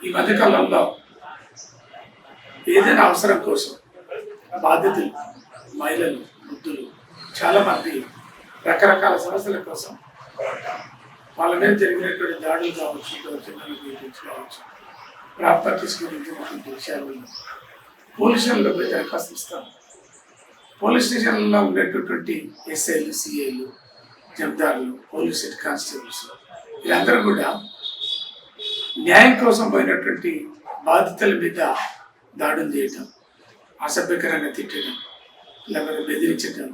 ఈ మధ్యకాలంలో ఏదైనా అవసరం కోసం బాధితులు మహిళలు వృద్ధులు చాలామంది రకరకాల సమస్యల కోసం వాళ్ళ మీద జరిగినటువంటి దాడులు కావచ్చు దౌర్జన్యాలు గురించి కావచ్చు ప్రాపర్టీస్ గురించినటువంటి విషయాలు పోలీస్ స్టేషన్లో పోయి దరఖాస్తు ఇస్తాం. పోలీస్ స్టేషన్లో ఉండేటటువంటి ఎస్ఐలు సిఐలు జబ్దారులు పోలీస్ హెడ్ కానిస్టేబుల్స్ వీళ్ళందరూ కూడా న్యాయం కోసం పోయినటువంటి బాధితుల మీద దాడులు చేయటం అసభ్యకరంగా తిట్టడం లేకపోతే బెదిరించడం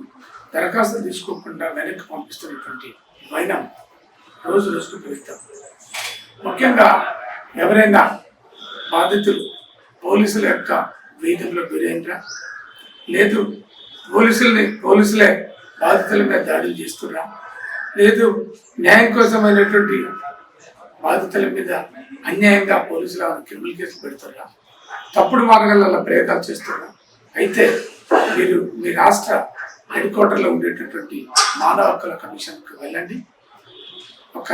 దరఖాస్తు తీసుకోకుండా వెనక్కి పంపిస్తున్నటువంటి వైనం రోజు రోజుకు పెరుగుతాం. ముఖ్యంగా ఎవరైనా బాధితులు పోలీసుల యొక్క వేధింపులో గురైనరా? లేదు పోలీసుల్ని పోలీసులే బాధితుల మీద దాడులు చేస్తున్నా లేదు న్యాయం కోసమైనటువంటి బాధితుల మీద అన్యాయంగా పోలీసులు ఏమైనా క్రిమినల్ కేసులు పెడుతున్నా. తప్పుడు మార్గాలలో ప్రయోగాలు చేస్తున్నా. అయితే మీరు మీ రాష్ట్ర హెడ్ క్వార్టర్లో ఉండేటటువంటి మానవ హక్కుల కమిషన్కి వెళ్ళండి. ఒక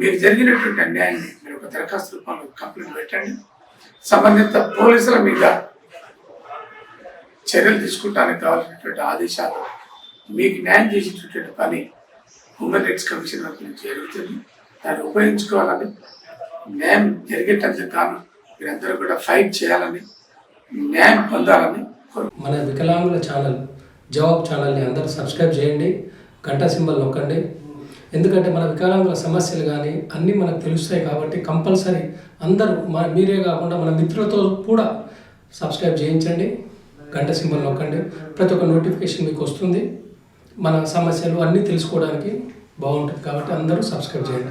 మీరు జరిగినటువంటి అన్యాయాన్ని మీరు ఒక దరఖాస్తు రూపంలో కంప్లైంట్ పెట్టండి. సంబంధిత పోలీసుల మీద చర్యలు తీసుకుంటానికి కావాల్సినటువంటి ఆదేశాలు మీకు న్యాయం చేసేటటువంటి పని హ్యూమన్ రైట్స్ కమిషన్ వరకు జరుగుతుంది. దాన్ని ఉపయోగించుకోవాలని న్యాయం జరిగేటట్లు కాను మీరందరూ కూడా ఫైట్ చేయాలని న్యాయం పొందాలని మన వికలాంగుల ఛానల్ జవాబ్ ఛానల్ని అందరూ సబ్స్క్రైబ్ చేయండి గంట సింబల్ నొక్కండి. ఎందుకంటే మన వికలాంగుల సమస్యలు కానీ అన్నీ మనకు తెలుస్తాయి కాబట్టి కంపల్సరీ అందరూ మన మీరే కాకుండా మన మిత్రులతో కూడా సబ్స్క్రైబ్ చేయించండి గంట సింబల్ నొక్కండి. ప్రతి ఒక్క నోటిఫికేషన్ మీకు వస్తుంది. మన సమస్యలు అన్నీ తెలుసుకోవడానికి బాగుంటుంది కాబట్టి అందరూ సబ్స్క్రైబ్ చేయండి.